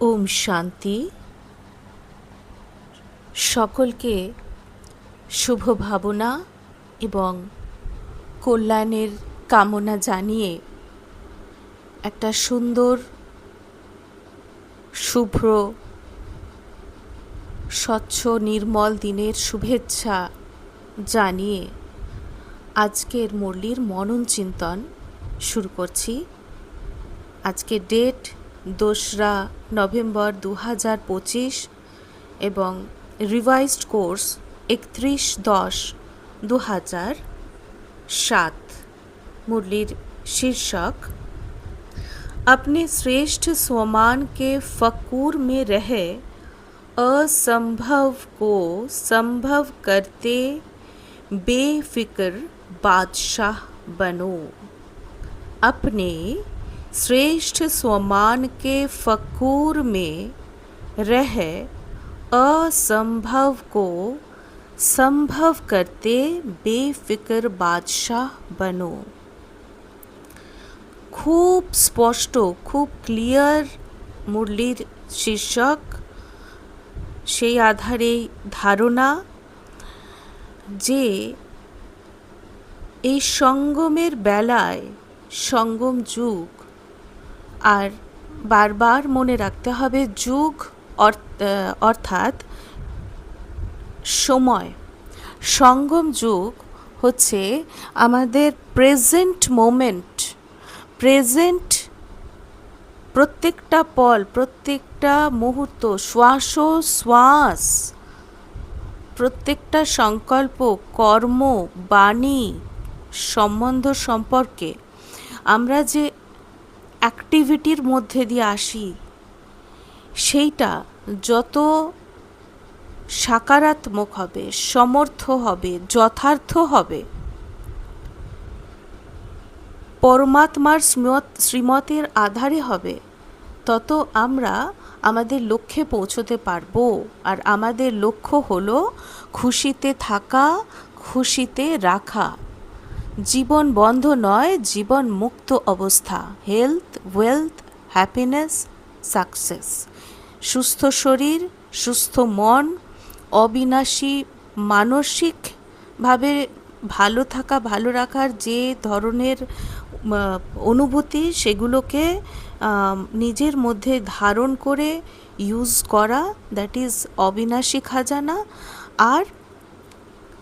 ওম শান্তি। সকলকে শুভ ভাবনা এবং কল্যাণের কামনা জানিয়ে একটা সুন্দর, শুভ্র, স্বচ্ছ, নির্মল দিনের শুভেচ্ছা জানিয়ে আজকের মুরলির মনন চিন্তন শুরু করছি। আজকে ডেট দোসরা নভেম্বর দু হাজার পঁচিশ এবং রিভাইজড কোর্স একত্রিশ দশ দু হাজার সাত মুরলির শীর্ষক अपने श्रेष्ठ स्वमान के फकूर में रह असंभव को संभव करते बेफिक्र बादशाह बनो अपने श्रेष्ठ स्वमान के फकूर में रह असंभव को संभव करते बेफिक्र बादशाह बनो খুব স্পষ্ট খুব ক্লিয়ার মুরলির শীর্ষক সেই আধারেই ধারণা যে এই সঙ্গমের বেলায় সঙ্গম যুগ আর বারবার মনে রাখতে হবে যুগ অর্থাৎ সময়। সঙ্গম যুগ হচ্ছে আমাদের প্রেজেন্ট মোমেন্ট প্রেজেন্ট প্রত্যেকটা পল, প্রত্যেকটা মুহূর্ত, শ্বাস শ্বাস, প্রত্যেকটা সংকল্প, কর্ম, বাণী, সম্বন্ধ সম্পর্কে আমরা যে অ্যাক্টিভিটির মধ্যে দিয়ে আসি। সেইটা যত সাকারাত্মক হবে, সমর্থ হবে, যথার্থ হবে, পরমাত্মার শ্রীমতের আধারে হবে, তত আমরা আমাদের লক্ষ্যে পৌঁছতে পারব। আর আমাদের লক্ষ্য হলো খুশিতে থাকা, খুশিতে রাখা। জীবন বন্ধ নয়, জীবন মুক্ত অবস্থা। হেলথ ওয়েলথ হ্যাপিনেস সাকসেস সুস্থ শরীর, সুস্থ মন, অবিনাশী মানসিকভাবে ভালো থাকা, ভালো রাখার যে ধরনের অনুভূতি সেগুলোকে নিজের মধ্যে ধারণ করে ইউজ করা দ্যাট ইজ অবিনাশী খাজানা। আর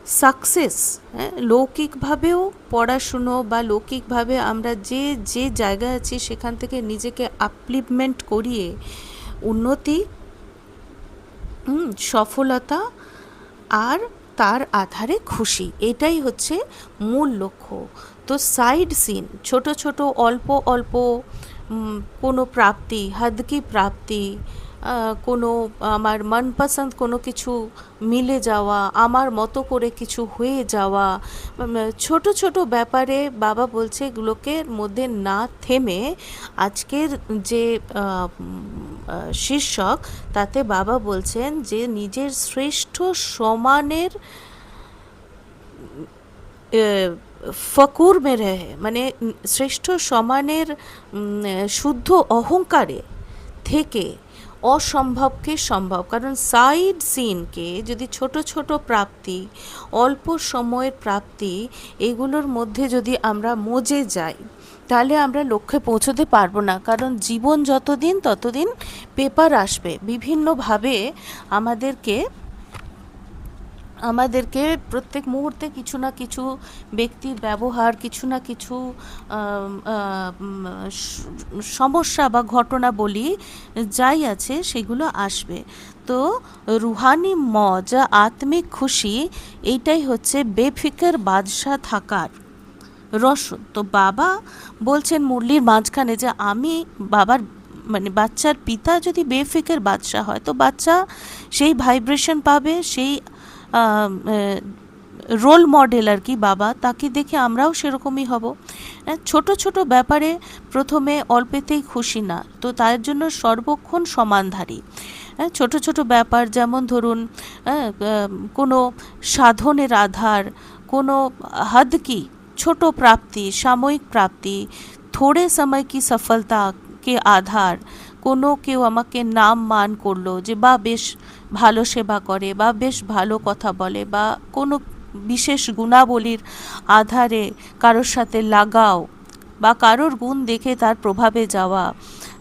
সাকসেস হ্যাঁ? লৌকিকভাবেও পড়াশুনো বা লৌকিকভাবে আমরা যে যে জায়গায় আছি, সেখান থেকে নিজেকে আপলিভমেন্ট করিয়ে উন্নতি সফলতা আর তার আধারে খুশি। এটাই হচ্ছে মূল লক্ষ্য। তো সাইড সিন ছোট ছোট, অল্প অল্প কোনো প্রাপ্তি হাদকি প্রাপ্তি কোনো আমার মনপসন্দ কোনো কিছু মিলে যাওয়া, আমার মতো করে কিছু হয়ে যাওয়া ছোট ছোট ব্যাপারে বাবা বলছে এগুলোকে মধ্যে না থেমে আজকের যে শীর্ষক তাতে বাবা বলছেন যে নিজের শ্রেষ্ঠ সমানের ফকুর মেরে মানে শ্রেষ্ঠ সমানের শুদ্ধ অহংকারে থেকে অসম্ভবকে সম্ভব। কারণ সাইড সিনকে যদি ছোট ছোট প্রাপ্তি, অল্প সময়ের প্রাপ্তি, এগুলোর মধ্যে যদি আমরা মজে যাই, তাহলে আমরা লক্ষ্যে পৌঁছতে পারব না। কারণ জীবন যতদিন, ততদিন পেপার আসবে। বিভিন্নভাবে আমাদেরকে আমাদেরকে প্রত্যেক মুহূর্তে কিছু না কিছু ব্যক্তির ব্যবহার, কিছু না কিছু সমস্যা বা ঘটনা বলি যাই আছে সেগুলো আসবে। তো রুহানি মজ, আত্মিক খুশি, এইটাই হচ্ছে বেফিকের বাদশাহ থাকার রসদ। তো বাবা বলছেন মুরলির মাঝখানে যে আমি বাবার মানে বাচ্চার পিতা যদি বেফিকের বাদশাহ হয়, তো বাচ্চা সেই ভাইব্রেশন পাবে, সেই রোল মডেল আর কি বাবা, তাকে দেখে আমরাও সেরকমই হব। ছোট ছোট ব্যাপারে প্রথমে অল্পেতেই খুশি না, তো তার জন্য সর্বক্ষণ সমানধারী। ছোট ছোট ব্যাপার যেমন ধরুন কোনো সাধনের আধার, কোনো হদ কি, ছোট প্রাপ্তি, সাময়িক প্রাপ্তি, থোড়ে সময় কি সফলতা কে আধার কোনো কেউ আমাকে নাম মান করল যে বা বেশ ভালো সেবা করে বা বেশ ভালো কথা বলে বা কোনো বিশেষ গুণাবলীর আধারে কারোর সাথে লাগাও বা কারোর গুণ দেখে তার প্রভাবে যাওয়া।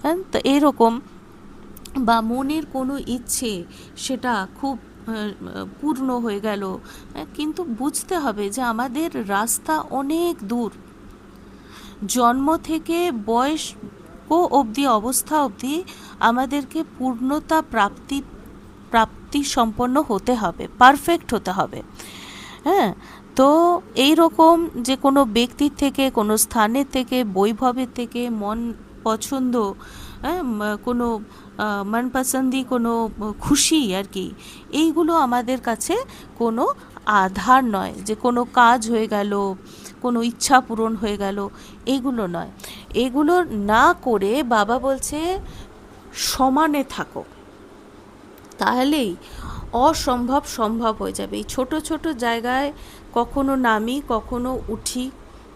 হ্যাঁ তো এরকম বা মনের কোনো ইচ্ছে সেটা খুব পূর্ণ হয়ে গেল। হ্যাঁ, কিন্তু বুঝতে হবে যে আমাদের রাস্তা অনেক দূর। জন্ম থেকে বয়স ও অবধি অবস্থা অবধি আমাদেরকে পূর্ণতা প্রাপ্তি প্রাপ্তি সম্পন্ন হতে হবে পারফেক্ট হতে হবে। হ্যাঁ? তো এই রকম যে কোনো ব্যক্তির থেকে কোনো স্থানের থেকে বৈভবের থেকে মন পছন্দ হ্যাঁ? কোনো আহ, মনপসন্দি কোনো খুশি আর কি এইগুলো আমাদের কাছে কোনো আধার নয়, যে কোনো কাজ হয়ে গেল, কোনো ইচ্ছা পূরণ হয়ে গেল, এগুলো নয়। এগুলো না করে বাবা বলছে, সমানে থাকো। তাহলেই অসম্ভব সম্ভব হয়ে যাবে। এই ছোট ছোট জায়গায় কখনো নামি, কখনো উঠি,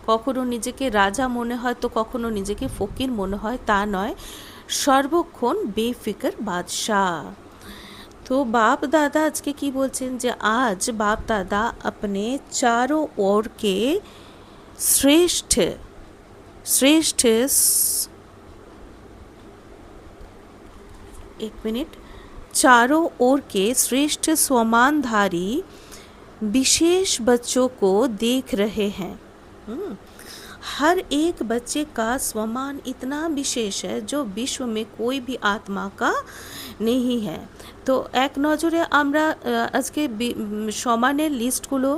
কখনো নিজেকে রাজা মনে হয় তো কখনো নিজেকে ফকির মনে হয় তা নয়। সর্বক্ষণ বেফিকর বাদশাহ। তো বাপ দাদা আজকে কি বলছেন যে আজ বাপ দাদা अपने चारों ओर के श्रेष्ठ श्रेष्ठ स- एक मिनट चारों ओर के श्रेष्ठ स्वमानधारी विशेष बच्चों को देख रहे हैं हम्म, हर एक बच्चे का स्वमान इतना विशेष है जो विश्व में कोई भी आत्मा का नहीं है তো এক নজরে আমরা আহ, আজকে বি- উম, সমানের লিস্টগুলো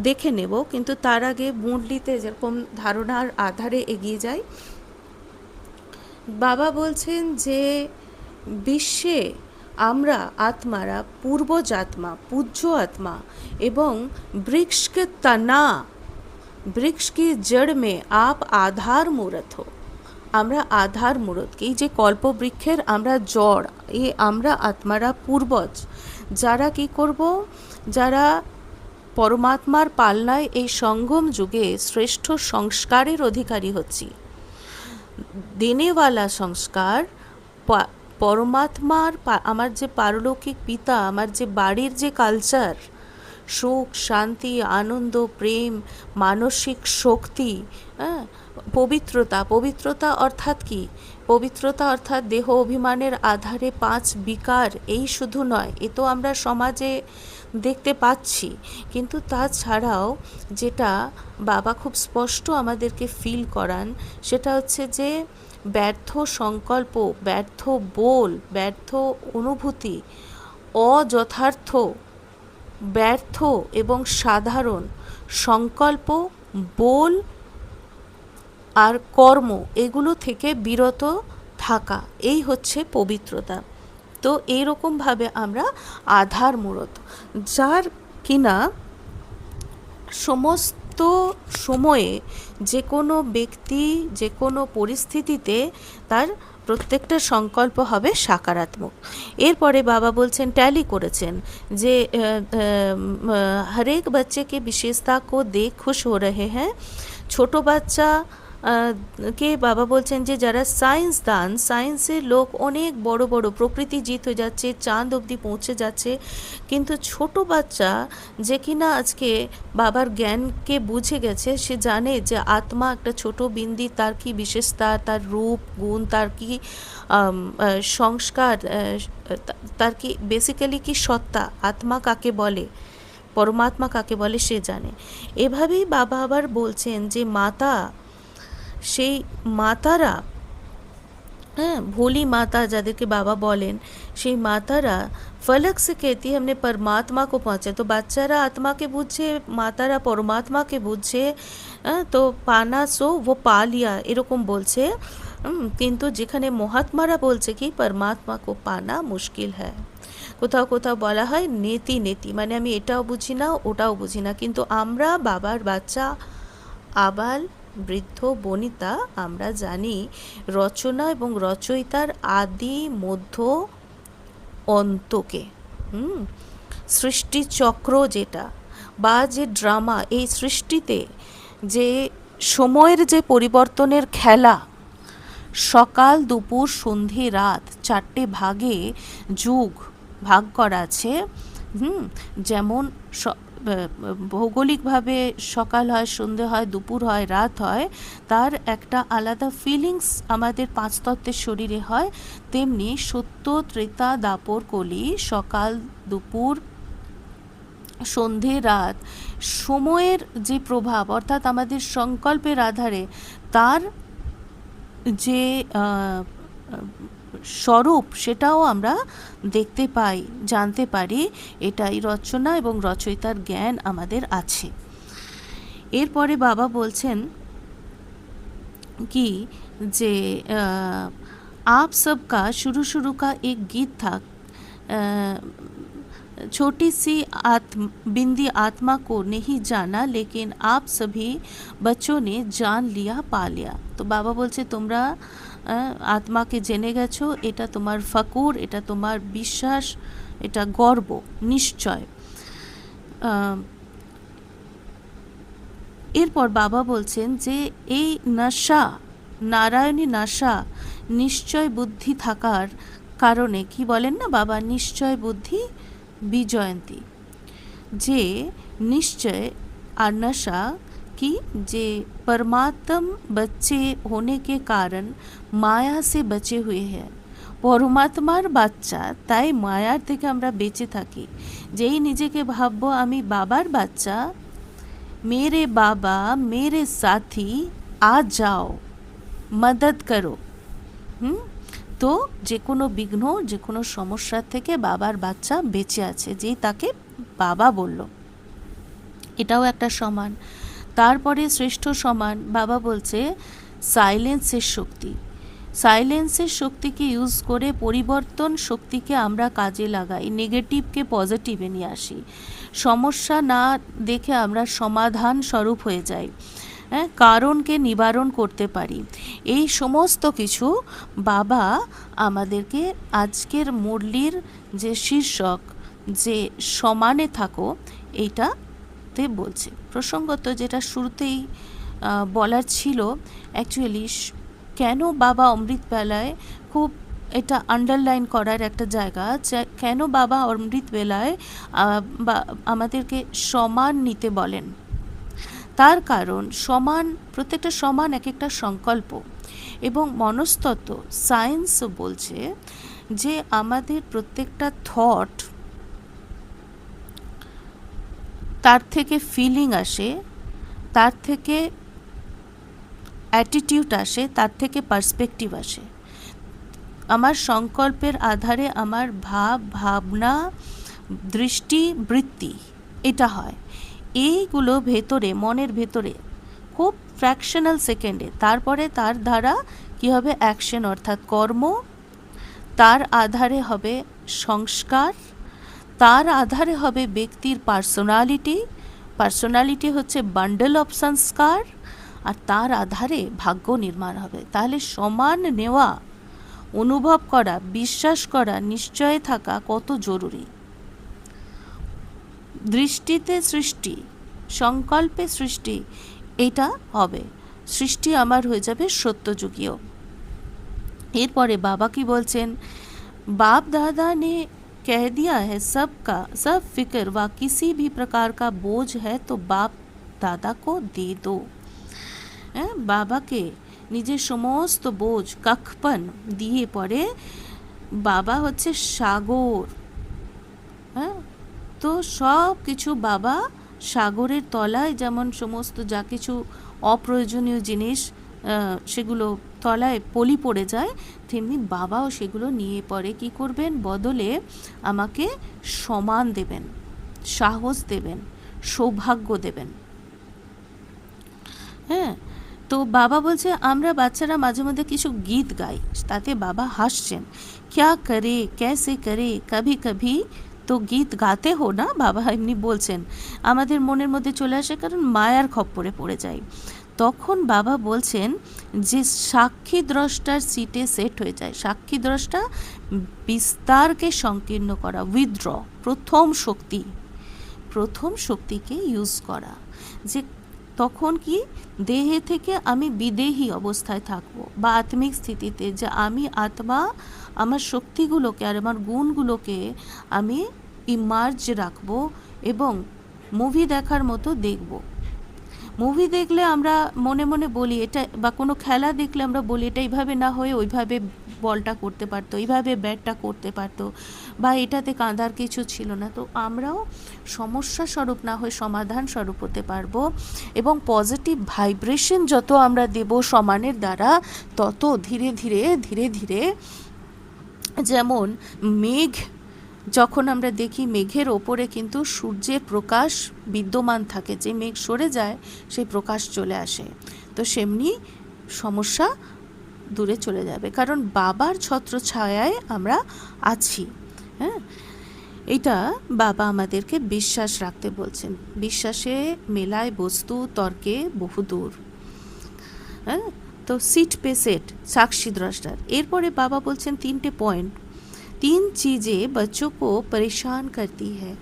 দেখে নেব কিন্তু তার আগে মুরলিতে যেরকম ধারণার আধারে এগিয়ে যাই বাবা বলছেন যে বিশ্বে আমরা আত্মারা পূর্বজ আত্মা পূজ্য আত্মা এবং বৃক্ষকে তানা বৃক্ষ কি জড় মে আপ আধার মূরত হো। আমরা আধার মূরত এই যে কল্পবৃক্ষের আমরা জড় এ আমরা আত্মারা পূর্বজ। যারা কি করব? যারা পরমাত্মার পাল্লায় এই সঙ্গম যুগে শ্রেষ্ঠ সংস্কারের অধিকারী হচ্ছি। দেনেওয়ালা সংস্কার পরমাত্মার আমার যে পারলৌকিক পিতা, আমার যে বাড়ির যে কালচার সুখ, শান্তি, আনন্দ, প্রেম, মানসিক শক্তি হ্যাঁ? পবিত্রতা পবিত্রতা অর্থাৎ কি? পবিত্রতা অর্থাৎ দেহ অভিমানের আধারে পাঁচ বিকার, এই শুধু নয়, এ তো আমরা সমাজে দেখতে পাচ্ছি। কিন্তু তাছাড়াও যেটা বাবা খুব স্পষ্ট আমাদেরকে ফিল করান, সেটা হচ্ছে যে ব্যর্থ সংকল্প, ব্যর্থ বোল, ব্যর্থ অনুভূতি, অযথার্থ ব্যর্থ এবং সাধারণ সংকল্প, বোল আর কর্ম এগুলো থেকে বিরত থাকা। এই হচ্ছে পবিত্রতা। তো এইরকমভাবে আমরা আধার মূরত। যার কিনা সমস্ত সময়ে যে কোনো ব্যক্তি, যে কোনো পরিস্থিতিতে তার প্রত্যেকটা সংকল্প হবে সাকারাত্মক। এরপরে বাবা বলছেন, ট্যালি করেছেন যে হরেক বাচ্চাকে বিশেষতা কো দেখ, খুশ হো রহে হ্যাঁ। ছোটো বাচ্চা কে বাবা বলছেন যে যারা সায়েন্স দান, সায়েন্সের লোক অনেক বড় বড় প্রকৃতি জিত হয়ে যাচ্ছে, চাঁদ অবধি পৌঁছে যাচ্ছে। কিন্তু ছোট বাচ্চা যে কিনা আজকে বাবার জ্ঞানকে বুঝে গেছে, সে জানে যে আত্মা একটা ছোট বিন্দি, তার কি বিশেষতা, তার রূপ, গুণ, তার কি সংস্কার তার কি বেসিক্যালি কি সত্তা, আত্মা কাকে বলে, পরমাত্মা কাকে বলে সে জানে। এভাবেই বাবা আবার বলছেন যে মাতা সেই মাতারা হ্যাঁ ভোলি মাতা যাদেরকে বাবা বলেন সেই মাতারা ফলক সে कहती है हमने परमात्मा को पहुँचा तो বাচ্চারা আত্মাকে বুঝছে মাতারা পরমাত্মাকে বুঝছে হ্যাঁ, তো পানা সো ও পালিয়া এরকম বলছে হুম, কিন্তু যেখানে মহাত্মারা বলছে কি পরমাত্মা কো পানা মুশকিল হ্যায় কোথাও কোথাও বলা হয় নেতি নেতি মানে আমি এটাও বুঝি না ওটাও বুঝি না কিন্তু আমরা বাবার বাচ্চা আবাল বৃদ্ধ বনিতা, আমরা জানি রচনা এবং রচয়িতার আদি মধ্য অন্তকে, হুম? সৃষ্টিচক্র যেটা বা যে ড্রামা, এই সৃষ্টিতে যে সময়ের যে পরিবর্তনের খেলা, সকাল, দুপুর, সন্ধে, রাত, চারটে ভাগে যুগ ভাগ করা আছে, হুম? যেমন ভৌগোলিকভাবে সকাল হয়, সন্ধে হয়, দুপুর হয়, রাত হয়, তার একটা আলাদা ফিলিংস আমাদের পাঁচতত্ত্বের শরীরে হয়। তেমনি সত্য, ত্রেতা, দাপর, কলি, সকাল, দুপুর, সন্ধে, রাত, সময়ের যে প্রভাব, অর্থাৎ আমাদের সংকল্পের আধারে, তার যে স্বরূপ সেটাও আমরা দেখতে পাই জানতে পারি এটাই রচনা এবং রচয়িতার জ্ঞান আমাদের আছে এরপরে বাবা বলছেন कि जे अ, आप सबका शुरू शुरू का एक गीत था अ, छोटी सी आत्म बिंदी आत्मा को नहीं जाना लेकिन आप सभी बच्चों ने जान लिया पा लिया তো বাবা বলছে তোমরা আহ, আত্মাকে জেনে গেছো, এটা তোমার ফাকুর, এটা তোমার বিশ্বাস, এটা গর্ব, নিশ্চয়। এরপর বাবা বলছেন যে, এই নাশা, নারায়ণী নাশা, নিশ্চয় বুদ্ধি থাকার কারণে, কি বলেন না বাবা? নিশ্চয় বুদ্ধি, বিজয়ন্তী। যে, নিশ্চয় আর नशा की যে परमात्म बच्चे होने के कारण মায়া से बचे हुए हैं পরমাত্মার বাচ্চা তাই মায়ার থেকে আমরা বেঁচে থাকি যেই নিজেকে ভাববো আমি বাবার বাচ্চা मेरे बाबा मेरे साथी आ जाओ মদদ করো হুম তো যে কোনো বিঘ্ন যে কোনো সমস্যার থেকে বাবার বাচ্চা বেঁচে আছে যেই তাকে বাবা বলল এটাও একটা সমান তারপরে শ্রেষ্ঠ সমান বাবা বলছে, সাইলেন্সের শক্তি। সাইলেন্সের শক্তিকে ইউজ করে পরিবর্তন শক্তিকে আমরা কাজে লাগাই, নেগেটিভকে পজিটিভে নিয়ে আসি। সমস্যা না দেখে আমরা সমাধান স্বরূপ হয়ে যাই হ্যাঁ কারণকে নিবারণ করতে পারি। এই সমস্ত কিছু বাবা আমাদেরকে আজকের মুরলির যে শীর্ষক, যে সমানে থাকো, এইটাতে বলছে। প্রসঙ্গত যেটা শুরুতেই বলার ছিল অ্যাকচুয়ালি কেন বাবা অমৃতবেলায় খুব এটা আন্ডারলাইন করার একটা জায়গা কেন বাবা অমৃত বেলায় বা- আমাদেরকে সমান নিতে বলেন। তার কারণ সমান, প্রত্যেকটা সমান এক একটা সংকল্প এবং মনস্তত্ত্ব সায়েন্সও বলছে যে আমাদের প্রত্যেকটা থট তার থেকে ফিলিং আসে, তার থেকে অ্যাটিটিউড আসে, তার থেকে পার্সপেক্টিভ আসে। আমার সংকল্পের আধারে আমার ভাব, ভাবনা, দৃষ্টি, বৃত্তি, এটা হয়। এইগুলো ভেতরে, মনের ভেতরে, খুব ফ্র্যাকশনাল সেকেন্ডে তারপরে তার দ্বারা কী হবে? অ্যাকশন অর্থাৎ কর্ম, তার আধারে হবে সংস্কার তার আধারে হবে ব্যক্তির পার্সোনালিটি পার্সোনালিটি হচ্ছে বান্ডেল অফ সংস্কার আর তার আধারে ভাগ্য নির্মাণ হবে। তাহলে সমান নেওয়া, অনুভব করা, বিশ্বাস করা, নিশ্চয় থাকা কত জরুরি? দৃষ্টিতে সৃষ্টি, সংকল্পে সৃষ্টি, এটা হবে। সৃষ্টি আমার হয়ে যাবে সত্যযুগীয়। এরপরে বাবা কি বলছেন? বাপ দাদা নে कह दिया है सबका सब फिक्र व किसी भी प्रकार का बोझ है तो बाप दादा को दे दो হ্যাঁ বাবাকে নিজের সমস্ত বোঝ কাক্ষপন দিয়ে পরে বাবা হচ্ছে সাগর হ্যাঁ তো সব কিছু বাবা সাগরের তলায় যেমন সমস্ত যা কিছু অপ্রয়োজনীয় জিনিস আহ, সেগুলো তলায় পলি পড়ে যায়, তেমনি বাবাও সেগুলো নিয়ে পরে কি করবেন? বদলে আমাকে সমান দেবেন, সাহস দেবেন, সৌভাগ্য দেবেন। হ্যাঁ তো বাবা বলছে, আমরা বাচ্চারা মাঝে মধ্যে কিছু গীত গাই, তাতে বাবা হাসছেন। ক্যা করে ক্যাসে করে, কভি কভি? তো গীত গাতে হো না? বাবা এমনি বলছেন। আমাদের মনের মধ্যে চলে আসে কারণ মায়ার খপ্পরে পড়ে যায় তখন বাবা বলছেন যে সাক্ষী দ্রষ্টার সিটে সেট হয়ে যায়। সাক্ষী দ্রষ্টা বিস্তারকে সংকীর্ণ করা উইথড্র প্রথম শক্তি, প্রথম শক্তিকে ইউজ করা। যে তখন কি দেহে থেকে আমি বিদেহী অবস্থায় থাকব বা আত্মিক স্থিতিতে, যে আমি আত্মা, আমার শক্তিগুলোকে আর আমার গুণগুলোকে আমি ইমার্জ রাখব এবং মুভি দেখার মতো দেখব। মুভি দেখলে আমরা মনে মনে বলি, এটা বা কোনো খেলা দেখলে আমরা বলি, এটা এইভাবে না হয়ে ওইভাবে বলটা করতে পারতো, এইভাবে ব্যাটটা করতে পারতো বা এটাতে কাঁদার কিছু ছিল না। তো আমরাও সমস্যা স্বরূপ না হয়ে সমাধান স্বরূপ হতে পারব এবং পজিটিভ ভাইব্রেশন যত আমরা দেব সমানের দ্বারা, তত ধীরে ধীরে ধীরে ধীরে যেমন মেঘ যখন আমরা দেখি মেঘের ওপরে কিন্তু সূর্যের প্রকাশ বিদ্যমান থাকে, যে মেঘ সরে যায়, সেই প্রকাশ চলে আসে। তো সেমনি সমস্যা দূরে চলে যাবে, কারণ বাবার ছত্র ছায়ায় আমরা আছি হ্যাঁ? এটা বাবা আমাদেরকে বিশ্বাস রাখতে বলছেন। বিশ্বাসে মেলায় বস্তু, তর্কে বহুদূর হ্যাঁ? তো সিট পে সেট, সাক্ষী দ্রষ্টার। এরপরে বাবা বলছেন তিনটে পয়েন্ট। তিন চিজে बच्चों को परेशान करती है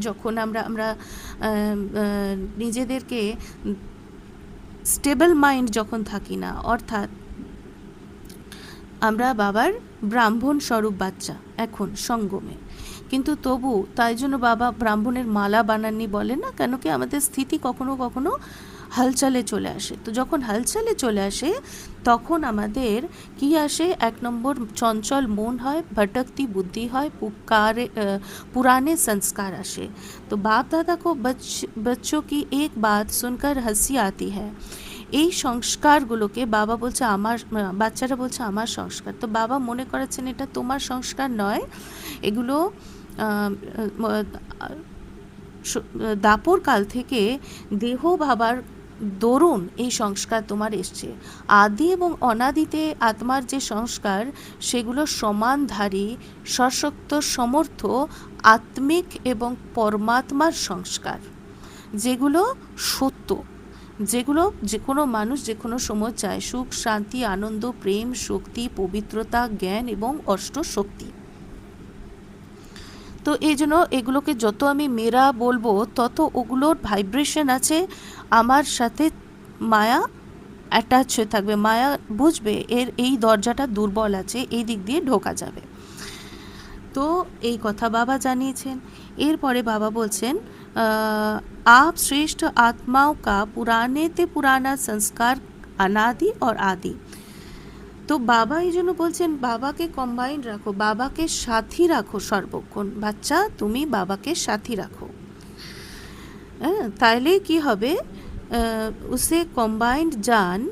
যখন আমরা আমরা আহ, আহ, নিজেদেরকে স্টেবল মাইন্ড যখন থাকি না অর্থাৎ আমরা বাবার ব্রাহ্মণ স্বরূপ বাচ্চা এখন সঙ্গমে কিন্তু তবু তাই জন্য বাবা ব্রাহ্মণের মালা বানাননি বলে না কেন কি আমাদের স্থিতি কখনো কখনো হালচালে চলে আসে তো যখন হালচালে চলে আসে তখন আমাদের কি আসে এক নম্বর চঞ্চল মন হয় ভটকতি বুদ্ধি হয় पुकारे अ, पुराने संस्कार আসে তো बाप दादा को बच बच्चों की एक बात सुनकर हंसी आती है এই সংস্কারগুলোকে বাবা বলছে আমার বাচ্চারা বলছে আমার সংস্কার তো বাবা মনে করেছেন এটা তোমার সংস্কার নয় এগুলো আহ, আহ, স- দাপর কাল থেকে দেহ ভাবার দরুন এই সংস্কার তোমার এসছে। আদি এবং অনাদিতে আত্মার যে সংস্কার, সেগুলো সমানধারী, সশক্ত, সমর্থ, আত্মিক এবং পরমাত্মার সংস্কার। যেগুলো সত্য, যেগুলো যে কোনো মানুষ যে কোনো সময় চায়, সুখ, শান্তি, আনন্দ, প্রেম, শক্তি, পবিত্রতা, জ্ঞান এবং অষ্ট শক্তি তো এই জন্য এগুলোকে যত আমি মেরা বলব, তত ওগুলোর ভাইব্রেশন আছে আমার সাথে মায়া অ্যাটাচ হয়ে থাকবে। মায়া বুঝবে এর এই দরজাটা দুর্বল আছে, এই দিক দিয়ে ঢোকা যাবে। তো এই কথা বাবা জানিয়েছেন। এরপরে বাবা বলছেন আপ শ্রেষ্ঠ আত্মাও কা পুরাণেতে পুরানা সংস্কার অনাদি আর আদি। তো বাবা এই জন্য বলছেন, বাবাকে কম্বাইন্ড রাখো, বাবাকে সাথী রাখো সর্বক্ষণ। বাচ্চা, তুমি বাবাকে সাথী রাখো। হ্যাঁ তাহলে কি হবে? उसे कम्बाइंड जान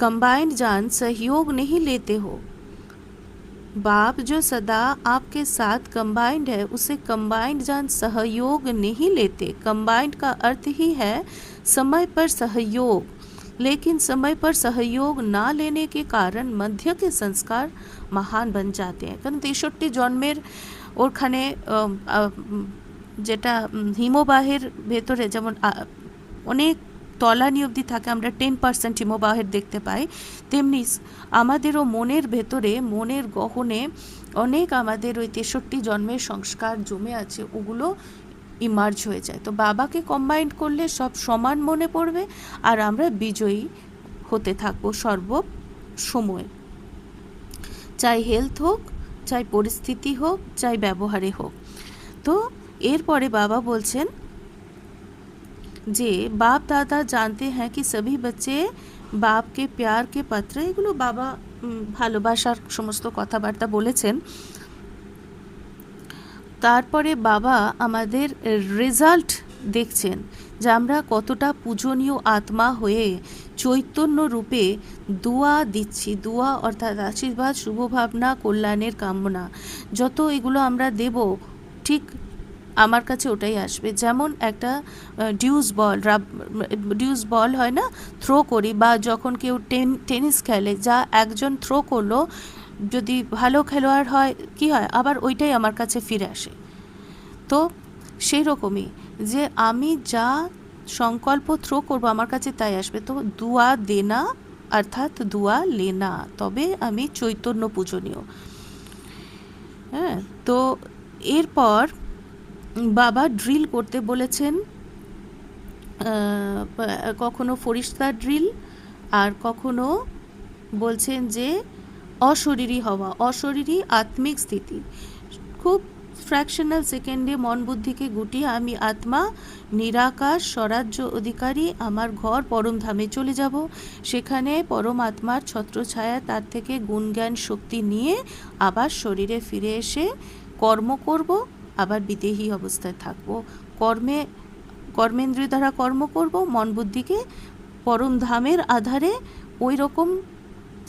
कम्बाइंड जान सहयोग नहीं लेते हो बाप जो सदा आपके साथ कंबाइंड है उसे कंबाइंड जान सहयोग नहीं लेते कंबाइंड का अर्थ ही है समय पर सहयोग लेकिन समय पर सहयोग ना लेने के कारण मध्य के संस्कार महान बन जाते हैं কারণ তেষট্টি জন্মের ওখানে আম, আম, যেটা উম, হিমবাহের ভেতরে যেমন আ, অনেক তলানি অবধি থাকে, আমরা টেন পার্সেন্ট হিমবাহের দেখতে পাই। তেমনি আমাদেরও মনের ভেতরে, মনের গহনে অনেক আমাদের ওই তেষট্টি জন্মের সংস্কার জমে আছে, ওগুলো ইমার্জ হয়ে যায়। তো বাবাকে কম্বাইন্ড করলে সব সমান মনে পড়বে আর আমরা বিজয়ী হতে থাকব সর্ব সময়। চাই হেলথ হোক, চাই পরিস্থিতি হোক, চাই ব্যবহারে হোক। তো এরপরে বাবা বলছেন যে বাপ দাদা জানতে হ্যাঁ কি সবই বাচ্চে বাপকে প্যার কে পাত্র এগুলো বাবা ভালোবাসার সমস্ত কথাবার্তা বলেছেন তারপরে বাবা আমাদের রেজাল্ট দেখছেন যে আমরা কতটা পূজনীয় আত্মা হয়ে চৈতন্য রূপে দোয়া দিচ্ছি দোয়া অর্থাৎ আশীর্বাদ শুভ ভাবনা কল্যাণের কামনা যত এগুলো আমরা দেব ঠিক আমার কাছে ওটাই আসবে। যেমন একটা ডিউস বল রাব ডিউস বল হয় না থ্রো করি বা যখন কেউ টেন, টেনিস খেলে, যা একজন থ্রো করল, যদি ভালো খেলোয়াড় হয়, কি হয়? আবার ওইটাই আমার কাছে ফিরে আসে। তো সেই রকমই যে আমি যা সংকল্প থ্রো করব, আমার কাছে তাই আসবে। তো দুয়া দেনা, অর্থাৎ দুয়া লেনা, তবে আমি চৈতন্য পূজনীয়। হ্যাঁ তো এরপর বাবা ড্রিল করতে বলেছেন কখনো ফরিস্তা ড্রিল আর কখনো বলছেন যে অশরীরী হওয়া, অশরীরী আত্মিক স্থিতি। খুব ফ্র্যাকশনাল সেকেন্ডে মন বুদ্ধিকে গুটিয়ে আমি আত্মা, নিরাকার, স্বরাজ্য অধিকারী, আমার ঘর পরমধামে চলে যাব। সেখানে পরম আত্মার ছত্রছায়া তার থেকে গুণজ্ঞান শক্তি নিয়ে আবার শরীরে ফিরে এসে কর্ম করব। আবার বিদেহী অবস্থায় থাকব। কর্মে, কর্মেন্দ্রিয় দ্বারা কর্ম করব, মন বুদ্ধিকে পরম ধামের আধারে ওই রকম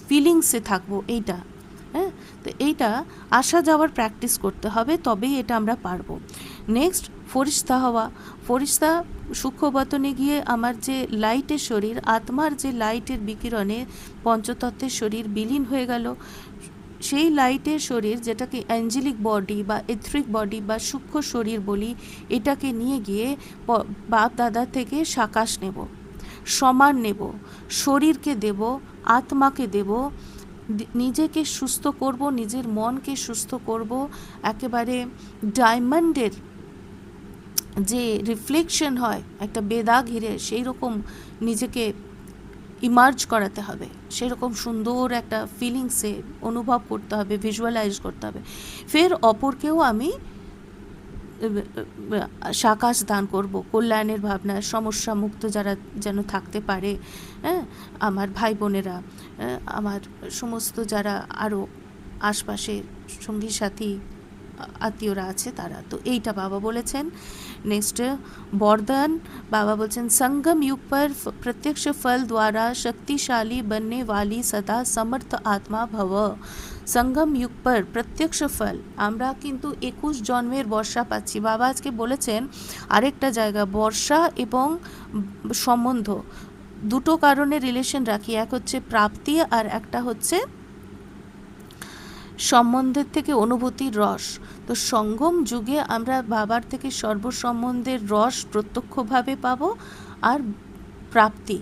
ফিলিংসে থাকব, এইটা হ্যাঁ? তো এইটা আসা যাওয়ার প্র্যাকটিস করতে হবে, তবেই এটা আমরা পারব। নেক্সট ফরিস্তা হওয়া। ফরিস্তা সূক্ষ্মবতনে গিয়ে আমার যে লাইটের শরীর, আত্মার যে লাইটের বিকিরণে পঞ্চতত্ত্বের শরীর বিলীন হয়ে গেল সেই লাইটের শরীর যেটাকে অ্যাঞ্জেলিক বডি বা এথ্রিক বডি বা সূক্ষ্ম শরীর বলি, এটাকে নিয়ে গিয়ে বাপ দাদা থেকে সাকাশ নেব, সমান নেব, শরীরকে দেব, আত্মাকে দেব নিজেকে সুস্থ করব, নিজের মনকে সুস্থ করব, একেবারে ডায়মন্ডের যে রিফ্লেকশন হয়, একটা বেদা ঘিরে সেই রকম নিজেকে ইমার্জ করাতে হবে। সেরকম সুন্দর একটা ফিলিংসে অনুভব করতে হবে ভিজুয়ালাইজ করতে হবে। ফের অপরকেও আমি সাকাশ দান করব। কল্যাণের ভাবনা সমস্যা মুক্ত যারা যেন থাকতে পারে হ্যাঁ আমার ভাই বোনেরা হ্যাঁ, আমার সমস্ত যারা আরও আশপাশের সঙ্গী সাথী আত্মীয়রা আছে তারা তো এইটা বাবা বলেছেন नेक्स्ट बौरदान बाबा बोलचन संगम युग पर फ- प्रत्यक्ष फल द्वारा शक्तिशाली बनने वाली सदा समर्थ आत्मा भव সঙ্গম যুগ পর প্রত্যক্ষ ফল আমরা কিন্তু একুশ জন্মের বর্ষা পাচ্ছি বাবা আজকে বলেছেন আরেকটা জায়গা বর্ষা এবং সম্বন্ধ দুটো কারণে রিলেশন রাখি এক হচ্ছে প্রাপ্তি আর একটা হচ্ছে সম্বন্ধের থেকে অনুভূতির রস। তো সঙ্গম যুগে আমরা বাবার থেকে সর্বসম্বন্ধের রস প্রত্যক্ষভাবে পাব আর প্রাপ্তি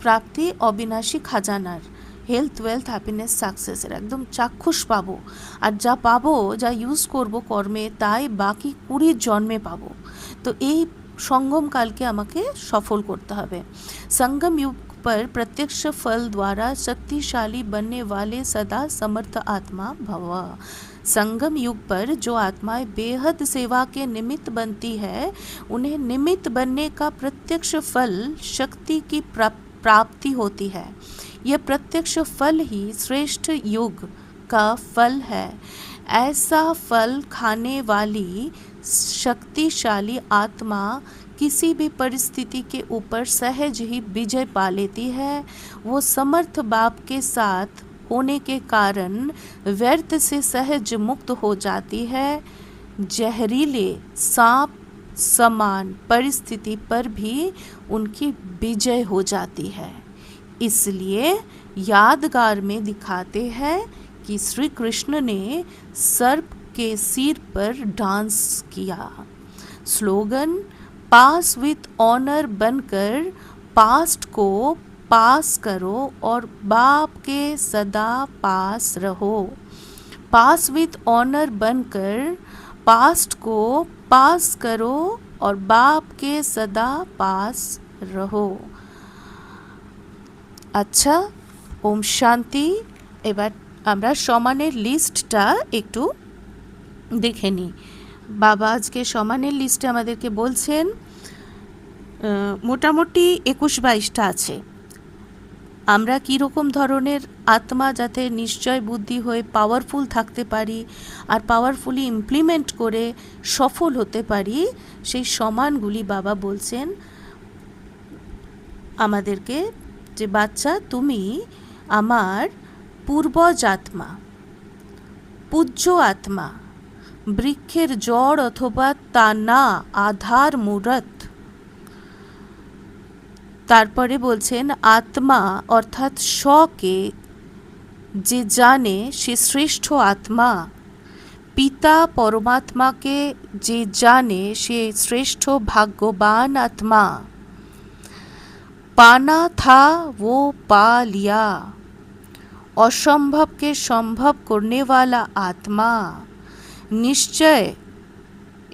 প্রাপ্তি অবিনাশী খাজানার হেলথ ওয়েলথ হ্যাপিনেস সাকসেসের একদম চাক্ষুষ পাবো। আর যা পাবো, যা ইউজ করব কর্মে, তাই বাকি কুড়ি জন্মে পাবো। তো এই সঙ্গমকালকে আমাকে সফল করতে হবে। সঙ্গম पर प्रत्यक्ष फल द्वारा शक्तिशाली बनने वाले सदा समर्थ आत्मा भव। संगम युग पर जो आत्माएँ बेहद सेवा के निमित्त बनती है, उन्हें निमित्त बनने का प्रत्यक्ष फल शक्ति की प्राप्ति होती है। यह प्रत्यक्ष फल ही श्रेष्ठ युग का फल है। ऐसा फल खाने वाली शक्तिशाली आत्मा किसी भी परिस्थिति के ऊपर सहज ही विजय पा लेती है। वो समर्थ बाप के साथ होने के कारण व्यर्थ से सहज मुक्त हो जाती है। जहरीले सांप समान परिस्थिति पर भी उनकी विजय हो जाती है। इसलिए यादगार में दिखाते हैं कि श्री कृष्ण ने सर्प के सिर पर डांस किया। स्लोगन पास विथ ऑनर बनकर पास्ट को पास करो और बाप के सदा पास रहो पास विथ ऑनर बनकर पास्ट को पास करो और बाप के सदा पास रहो আচ্ছা ওম শান্তি এবার আমরা সমানের লিস্টটা একটু দেখে নিই বাবা আজকে সমানের লিস্টে আমাদেরকে বলছেন মোটামুটি একুশ বাইশটা আছে। আমরা কী রকম ধরনের আত্মা যাতে নিশ্চয় বুদ্ধি হয়ে পাওয়ারফুল থাকতে পারি আর পাওয়ারফুলি ইমপ্লিমেন্ট করে সফল হতে পারি, সেই সমানগুলি বাবা বলছেন, আমাদেরকে যে বাচ্চা তুমি আমার পূর্বজ আত্মা পূজ্য আত্মা বৃক্ষের জড় অথবা তা না আধার মূরত তারপরে বলছেন আত্মা অর্থাৎ স্বকে যে জানে সে শ্রেষ্ঠ আত্মা পিতা পরমাত্মাকে যে জানে সে শ্রেষ্ঠ ভাগ্যবান আত্মা पाना था वो पा लिया असंभव के संभव करने वाला आत्मा নিশ্চয়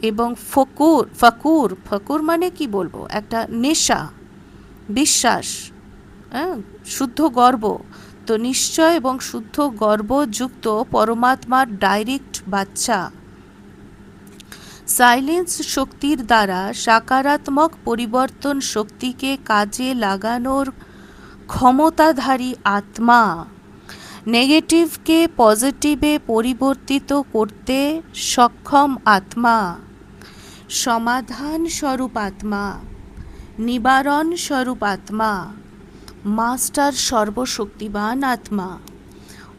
এবং ফকুর ফকুর ফকুর মানে কি বলব? একটা নেশা, বিশ্বাস হ্যাঁ? শুদ্ধ গর্ব। তো নিশ্চয় এবং শুদ্ধ গর্বযুক্ত পরমাত্মার ডাইরেক্ট বাচ্চা। সাইলেন্স শক্তির দ্বারা সাকারাত্মক পরিবর্তন শক্তিকে কাজে লাগানোর ক্ষমতাধারী আত্মা। নেগেটিভকে পজিটিভে পরিবর্তিত করতে সক্ষম আত্মা। সমাধান স্বরূপ আত্মা। নিবারণ স্বরূপ আত্মা। মাস্টার সর্বশক্তিবান আত্মা।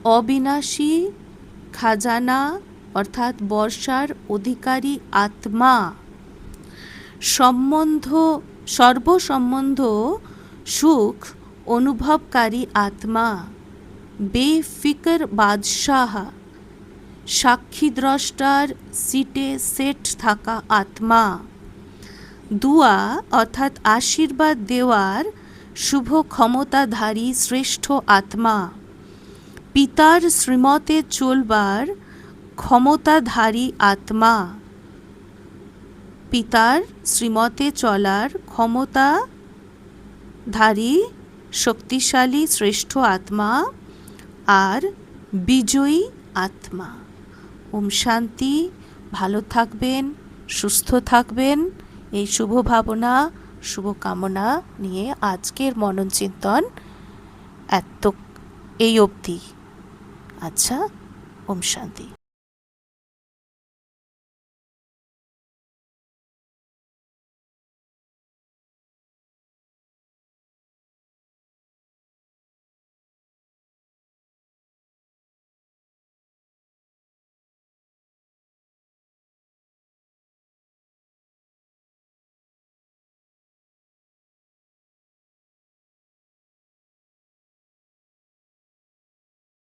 অবিনাশী খাজানা অর্থাৎ বর্ষার অধিকারী আত্মা। সম্বন্ধ, সর্বসম্বন্ধ সুখ অনুভবকারী আত্মা। বেফিকর বাদশাহ সাক্ষীদ্রষ্টার সিটে সেট থাকা আত্মা। দুয়া, অর্থাৎ আশীর্বাদ দেওয়ার শুভ ক্ষমতাধারী শ্রেষ্ঠ আত্মা। পিতার শ্রীমতে চলবার ক্ষমতাধারী আত্মা। পিতার শ্রীমতে চলার ক্ষমতাধারী, শক্তিশালী শ্রেষ্ঠ আত্মা। আর বিজয়ী আত্মা। ওম শান্তি, ভালো থাকবেন, সুস্থ থাকবেন। এই শুভ ভাবনা শুভকামনা নিয়ে আজকের মনন চিন্তন এত এই অবধি। আচ্ছা ওম শান্তি।